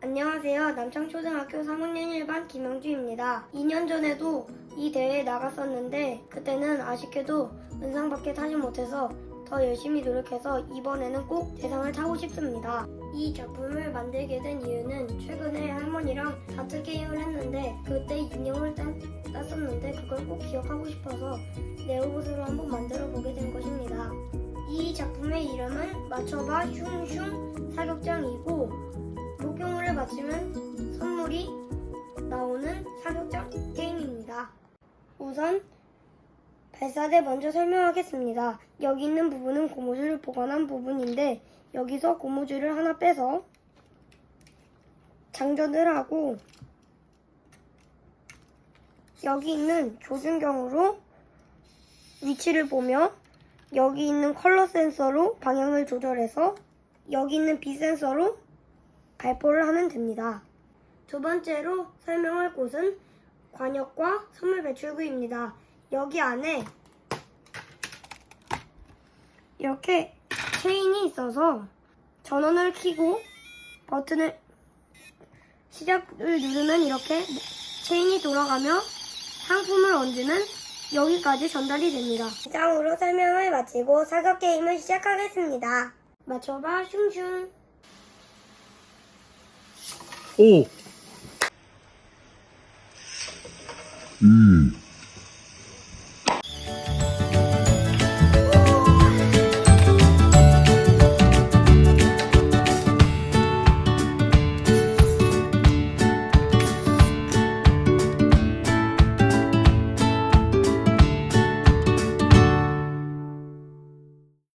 안녕하세요. 남창초등학교 3학년 1반 김영주입니다. 2년 전에도 이 대회에 나갔었는데 그때는 아쉽게도 은상밖에 타지 못해서 더 열심히 노력해서 이번에는 꼭 대상을 타고 싶습니다. 이 작품을 만들게 된 이유는 최근에 할머니랑 다트 게임을 했는데 그때 인형을 땄, 땄었는데 그걸 꼭 기억하고 싶어서 내 옷으로 한번 만들어 보게 된 것입니다. 이 작품의 이름은 맞춰봐 슝슝 맞추면 선물이 나오는 사격장 게임입니다. 우선 발사대 먼저 설명하겠습니다. 여기 있는 부분은 고무줄을 보관한 부분인데 여기서 고무줄을 하나 빼서 장전을 하고 여기 있는 조준경으로 위치를 보며 여기 있는 컬러 센서로 방향을 조절해서 여기 있는 빛 센서로 발포를 하면 됩니다. 두 번째로 설명할 곳은 관역과 선물 배출구입니다. 여기 안에 이렇게 체인이 있어서 전원을 켜고 버튼을 시작을 누르면 이렇게 체인이 돌아가며 상품을 얹으면 여기까지 전달이 됩니다. 이상으로 설명을 마치고 사격 게임을 시작하겠습니다. 맞춰봐 슝슝. 오, 이,